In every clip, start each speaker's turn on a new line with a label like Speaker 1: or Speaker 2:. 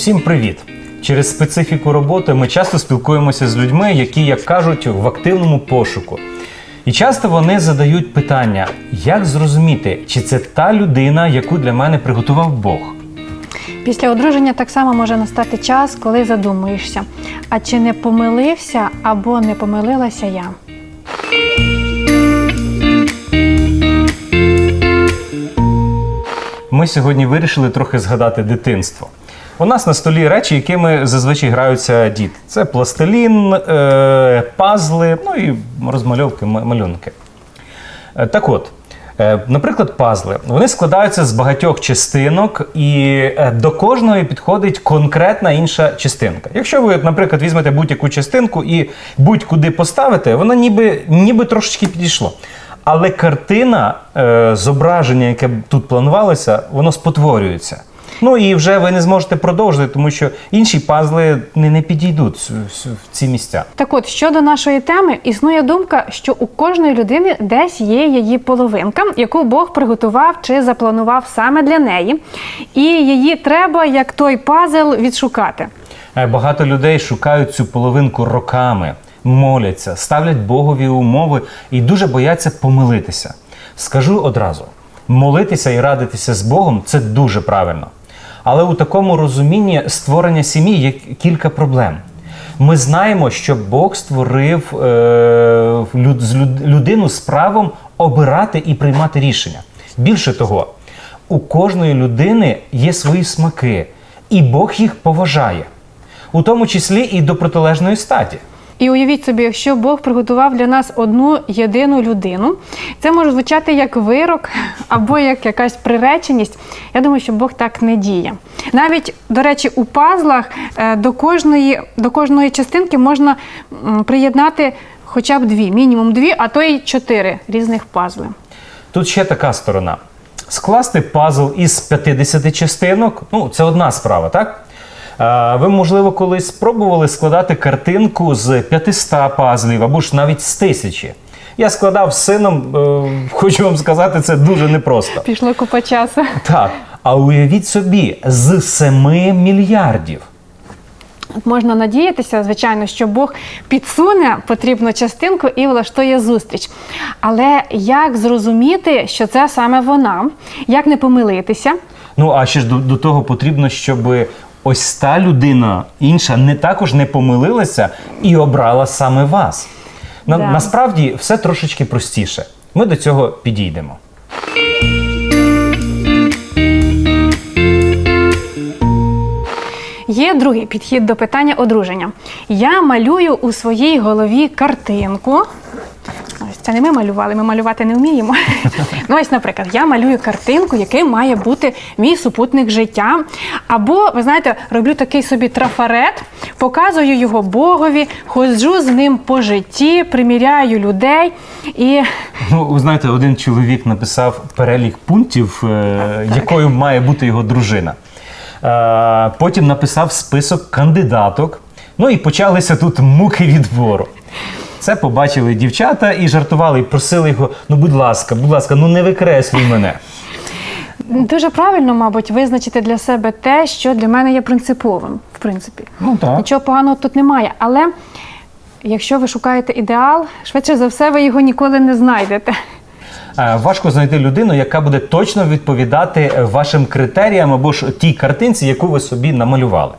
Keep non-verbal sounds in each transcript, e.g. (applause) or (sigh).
Speaker 1: Усім привіт! Через специфіку роботи ми часто спілкуємося з людьми, які, як кажуть, в активному пошуку. І часто вони задають питання: як зрозуміти, чи це та людина, яку для мене приготував Бог?
Speaker 2: Після одруження так само може настати час, коли задумуєшся, а чи не помилився або не помилилася я.
Speaker 1: Ми сьогодні вирішили трохи згадати дитинство. У нас на столі речі, якими зазвичай граються діти. Це пластилін, е, пазли, ну і розмальовки, малюнки. Е, Так от, е, наприклад, пазли. Вони складаються з багатьох частинок, і до кожної підходить конкретна інша частинка. Якщо ви, наприклад, візьмете будь-яку частинку і будь-куди поставите, вона ніби, ніби трошечки підійшло. Але картина, зображення, яке тут планувалося, воно спотворюється. Ну і вже ви не зможете продовжити, тому що інші пазли не, не підійдуть в- ці місця.
Speaker 2: Так от, щодо нашої теми, існує думка, що у кожної людини десь є її половинка, яку Бог приготував чи запланував саме для неї, і її треба, як той пазл, відшукати.
Speaker 1: Е, Багато людей шукають цю половинку роками, моляться, ставлять Богові умови і дуже бояться помилитися. Скажу одразу: молитися і радитися з Богом це дуже правильно. Але у такому розумінні створення сім'ї є кілька проблем. Ми знаємо, що Бог створив е, люд- люд- людину з правом обирати і приймати рішення. Більше того, у кожної людини є свої смаки, і Бог їх поважає, у тому числі і до протилежної статі.
Speaker 2: І уявіть собі, якщо Бог приготував для нас одну єдину людину, це може звучати як вирок (laughs) або як якась приреченість. Я думаю, що Бог так не діє. Навіть, до речі, у пазлах е, до кожної, до кожної частинки можна приєднати хоча б дві, мінімум дві, а то й чотири різних пазли.
Speaker 1: Тут ще така сторона. Скласти пазл із 50 частинок ну, це одна справа, так? Ви, можливо, колись спробували складати картинку з 500 пазлів або ж навіть з тисячі. Я складав з сином, е, хочу вам сказати, це дуже непросто.
Speaker 2: Пішло купа часу.
Speaker 1: Так, а уявіть собі, з 7 мільярдів.
Speaker 2: Можна надіятися, звичайно, що Бог підсуне потрібну частинку і влаштує зустріч. Але як зрозуміти, що це саме вона? Як не помилитися?
Speaker 1: Ну, а ще ж до, до того потрібно, щоб ось та людина інша не також не помилилася і обрала саме вас. На,
Speaker 2: Да.
Speaker 1: Насправді все трошечки простіше. Ми до цього підійдемо.
Speaker 2: Є другий підхід до питання одруження. Я малюю у своїй голові картинку. Це не ми малювали, ми малювати не вміємо. (laughs) ну, ось, наприклад, я малюю картинку, яким має бути мій супутник життя. Або, ви знаєте, роблю такий собі трафарет, показую його Богові, ходжу з ним по житті, приміряю людей і
Speaker 1: Ну, ви знаєте, один чоловік написав перелік пунктів, е, якою має бути його дружина. Е, потім написав список кандидаток. Ну і почалися тут муки відбору. Це побачили дівчата і жартували, і просили його: ну, будь ласка, будь ласка, ну не викреслюй мене.
Speaker 2: Дуже правильно, мабуть, визначити для себе те, що для мене є принциповим, в принципі.
Speaker 1: Ну так.
Speaker 2: Нічого поганого тут немає. Але якщо ви шукаєте ідеал, швидше за все, ви його ніколи не знайдете.
Speaker 1: Е, Важко знайти людину, яка буде точно відповідати вашим критеріям або ж тій картинці, яку ви собі намалювали.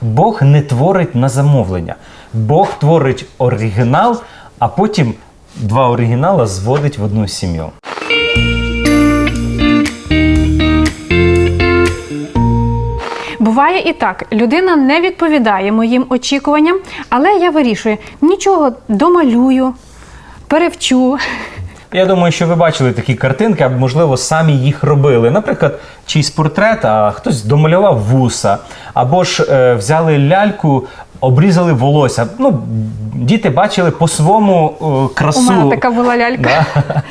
Speaker 1: Бог не творить на замовлення. Бог творить оригінал, а потім два оригінала зводить в одну сім'ю.
Speaker 2: Буває і так, людина не відповідає моїм очікуванням, але я вирішую, нічого домалюю, перевчу.
Speaker 1: Я думаю, що ви бачили такі картинки, або, можливо, самі їх робили. Наприклад, чийсь портрет, а хтось домалював вуса, або ж е, взяли ляльку, обрізали волосся. Ну, діти бачили по-своєму е, красу.
Speaker 2: У мене така була лялька.
Speaker 1: Да.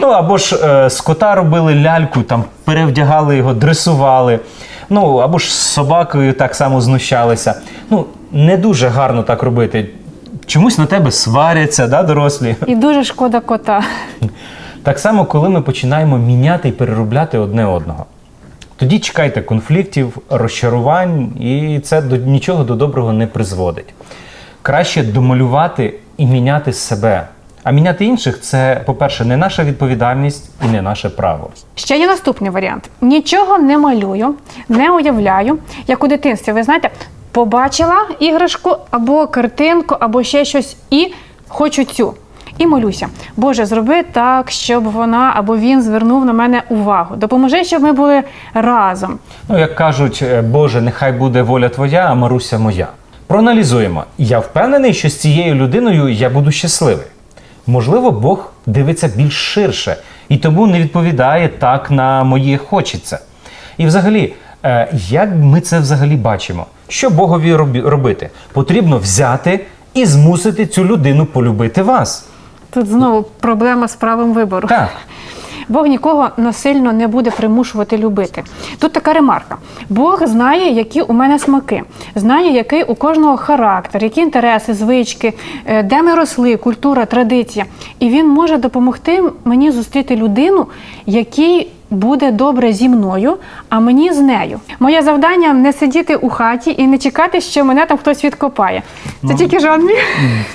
Speaker 1: Ну або ж е, з кота робили ляльку, там перевдягали його, дресували. Ну або ж з собакою так само знущалися. Ну не дуже гарно так робити. Чомусь на тебе сваряться, да, дорослі.
Speaker 2: І дуже шкода кота.
Speaker 1: Так само, коли ми починаємо міняти і переробляти одне одного. Тоді чекайте конфліктів, розчарувань, і це до нічого до доброго не призводить. Краще домалювати і міняти себе. А міняти інших це, по-перше, не наша відповідальність і не наше право.
Speaker 2: Ще є наступний варіант: нічого не малюю, не уявляю, як у дитинстві. Ви знаєте, побачила іграшку або картинку, або ще щось, і хочу цю. І молюся, Боже, зроби так, щоб вона або він звернув на мене увагу. Допоможи, щоб ми були разом.
Speaker 1: Ну, як кажуть, е, Боже, нехай буде воля твоя, а Маруся моя. Проаналізуємо. Я впевнений, що з цією людиною я буду щасливий. Можливо, Бог дивиться більш ширше і тому не відповідає так на моє хочеться. І взагалі, е, як ми це взагалі бачимо? Що Богові робити? Потрібно взяти і змусити цю людину полюбити вас.
Speaker 2: Тут знову проблема з правом вибору.
Speaker 1: Так.
Speaker 2: Бог нікого насильно не буде примушувати любити. Тут така ремарка: Бог знає, які у мене смаки, знає, який у кожного характер, які інтереси, звички, е, де ми росли, культура, традиція. І він може допомогти мені зустріти людину, якій буде добре зі мною, а мені з нею. Моє завдання не сидіти у хаті і не чекати, що мене там хтось відкопає. Це тільки жан мій.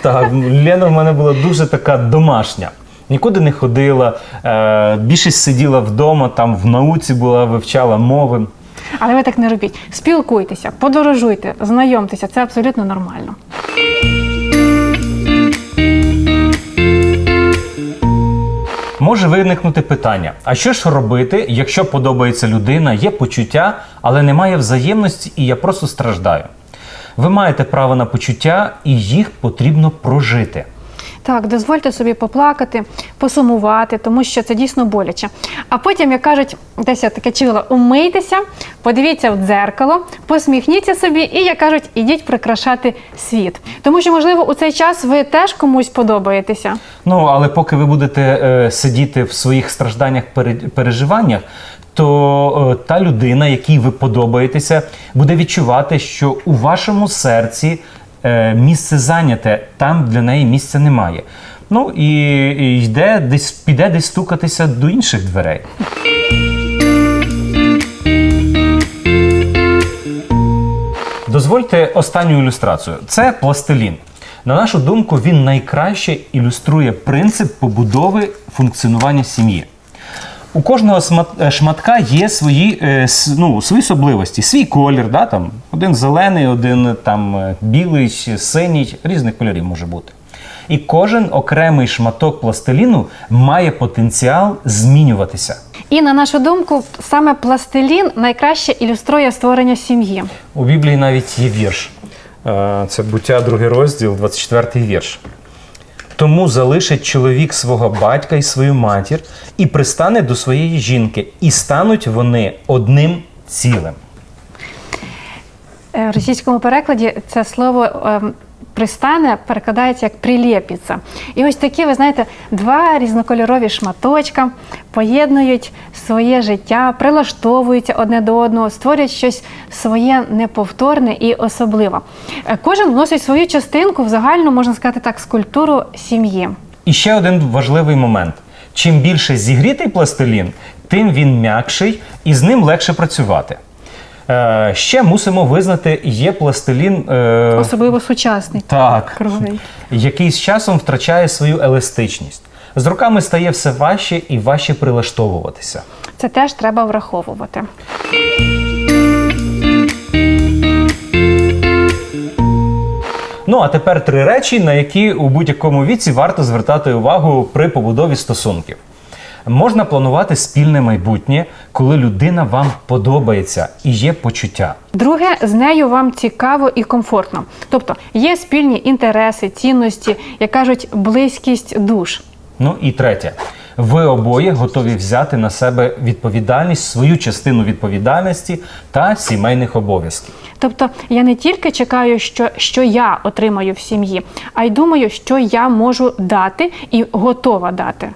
Speaker 1: Так, Лена в мене була дуже така домашня. Нікуди не ходила, е, більшість сиділа вдома, там в науці була, вивчала мови.
Speaker 2: Але ви так не робіть. Спілкуйтеся, подорожуйте, знайомтеся. Це абсолютно нормально.
Speaker 1: Може виникнути питання: а що ж робити, якщо подобається людина, є почуття, але немає взаємності, і я просто страждаю? Ви маєте право на почуття, і їх потрібно прожити.
Speaker 2: Так, дозвольте собі поплакати, посумувати, тому що це дійсно боляче. А потім, як кажуть, десь я таке чула, умийтеся, подивіться в дзеркало, посміхніться собі і, як кажуть, ідіть прикрашати світ. Тому що, можливо, у цей час ви теж комусь подобаєтеся.
Speaker 1: Ну, але поки ви будете е, сидіти в своїх стражданнях, пере- переживаннях, то е, та людина, якій ви подобаєтеся, буде відчувати, що у вашому серці місце зайняте, там для неї місця немає. Ну і, і йде десь піде десь стукатися до інших дверей. Дозвольте останню ілюстрацію. Це пластилін. На нашу думку, він найкраще ілюструє принцип побудови функціонування сім'ї. У кожного е, шматка є свої, е, ну, свої особливості, свій колір. Да, там, один зелений, один там, е, білий, синій, різних кольорів може бути. І кожен окремий шматок пластиліну має потенціал змінюватися.
Speaker 2: І на нашу думку, саме пластилін найкраще ілюструє створення сім'ї.
Speaker 1: У Біблії навіть є вірш. Це буття, другий розділ, 24 вірш. Тому залишить чоловік свого батька і свою матір і пристане до своєї жінки, і стануть вони одним цілим.
Speaker 2: Е, В російському перекладі це слово ем, пристане перекладається як прилєпіться. І ось такі, ви знаєте, два різнокольорові шматочка поєднують своє життя, прилаштовуються одне до одного, створюють щось своє неповторне і особливе. Е, Кожен вносить свою частинку в загальну, можна сказати так, скульптуру сім'ї.
Speaker 1: І ще один важливий момент: чим більше зігрітий пластилін, тим він м'якший і з ним легше працювати. Е, Ще мусимо визнати, є пластилін. е,
Speaker 2: Особливо сучасний.
Speaker 1: Так.
Speaker 2: Круглий.
Speaker 1: Який з часом втрачає свою еластичність. З роками стає все важче і важче прилаштовуватися.
Speaker 2: Це теж треба враховувати.
Speaker 1: Ну а тепер три речі, на які у будь-якому віці варто звертати увагу при побудові стосунків. Можна планувати спільне майбутнє, коли людина вам подобається і є почуття.
Speaker 2: Друге, з нею вам цікаво і комфортно. Тобто є спільні інтереси, цінності, як кажуть, близькість душ.
Speaker 1: Ну і третє. Ви обоє готові взяти на себе відповідальність, свою частину відповідальності та сімейних обов'язків.
Speaker 2: Тобто я не тільки чекаю, що, що я отримаю в сім'ї, а й думаю, що я можу дати і готова дати.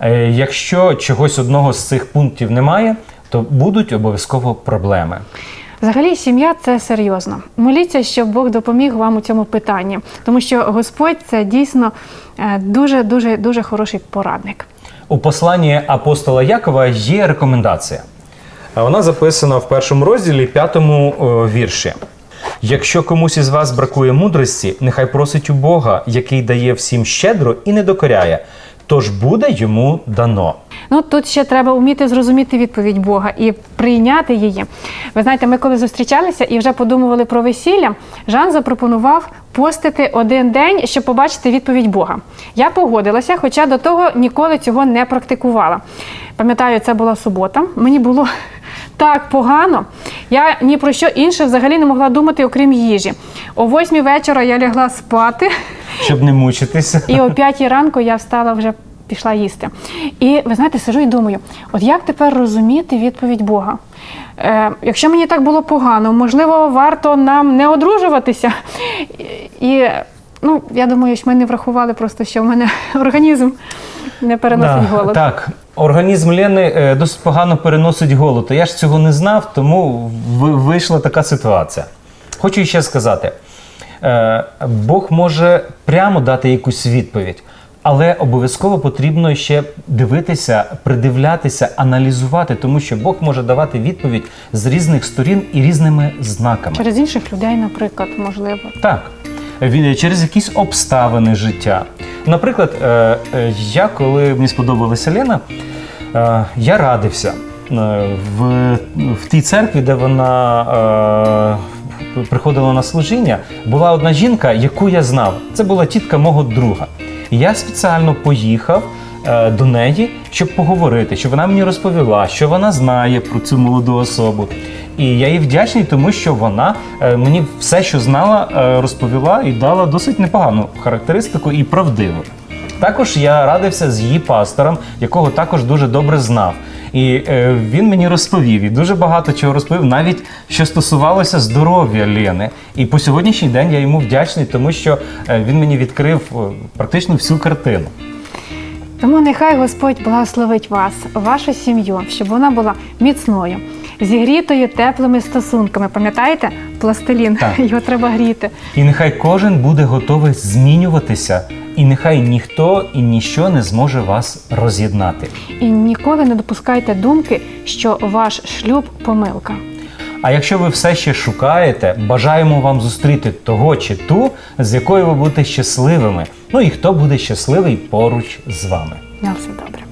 Speaker 1: Е, Якщо чогось одного з цих пунктів немає, то будуть обов'язково проблеми.
Speaker 2: Взагалі, сім'я це серйозно. Моліться, щоб Бог допоміг вам у цьому питанні, тому що Господь це дійсно е, дуже дуже дуже хороший порадник.
Speaker 1: У посланні апостола Якова є рекомендація. А Вона записана в першому розділі, п'ятому вірші. Якщо комусь із вас бракує мудрості, нехай просить у Бога, який дає всім щедро і не докоряє, тож буде йому дано.
Speaker 2: Ну тут ще треба вміти зрозуміти відповідь Бога і прийняти її. Ви знаєте, ми коли зустрічалися і вже подумували про весілля, Жан запропонував постити один день, щоб побачити відповідь Бога. Я погодилася, хоча до того ніколи цього не практикувала. Пам'ятаю, це була субота. Мені було так погано. Я ні про що інше взагалі не могла думати, окрім їжі. О восьмій вечора я лягла спати.
Speaker 1: Щоб не мучитися.
Speaker 2: І о п'ятій ранку я встала вже пішла їсти. І ви знаєте, сижу і думаю: от як тепер розуміти відповідь Бога? Е, якщо мені так було погано, можливо, варто нам не одружуватися. І, ну, я думаю, що ми не врахували просто, що в мене (laughs) організм не переносить
Speaker 1: Да,
Speaker 2: голод.
Speaker 1: Так, організм Лени е, досить погано переносить голод. Я ж цього не знав, тому ви- вийшла така ситуація. Хочу ще сказати: е, Бог може прямо дати якусь відповідь, але обов'язково потрібно ще дивитися, придивлятися, аналізувати, тому що Бог може давати відповідь з різних сторін і різними знаками.
Speaker 2: Через інших людей, наприклад, можливо.
Speaker 1: Так, через якісь обставини життя. Наприклад, е, е, я, коли мені сподобалася Лена, е, я радився в, в тій церкві, де вона приходила на служіння, була одна жінка, яку я знав. Це була тітка мого друга. Я спеціально поїхав до неї, щоб поговорити, щоб вона мені розповіла, що вона знає про цю молоду особу. І я їй вдячний, тому що вона е, мені все, що знала, е, розповіла і дала досить непогану характеристику і правдиву. Також я радився з її пастором, якого також дуже добре знав. І е, він мені розповів і дуже багато чого розповів, навіть що стосувалося здоров'я Лени. І по сьогоднішній день я йому вдячний, тому що е, він мені відкрив практично всю картину.
Speaker 2: Тому нехай Господь благословить вас, вашу сім'ю, щоб вона була міцною, зігрітою теплими стосунками. Пам'ятаєте, пластилін,
Speaker 1: Так. (laughs)
Speaker 2: його треба гріти.
Speaker 1: І нехай кожен буде готовий змінюватися, і нехай ніхто і ніщо не зможе вас роз'єднати.
Speaker 2: І ніколи не допускайте думки, що ваш шлюб помилка.
Speaker 1: А якщо ви все ще шукаєте, бажаємо вам зустріти того чи ту, з якою ви будете щасливими. Ну і хто буде щасливий поруч з вами.
Speaker 2: На все добре.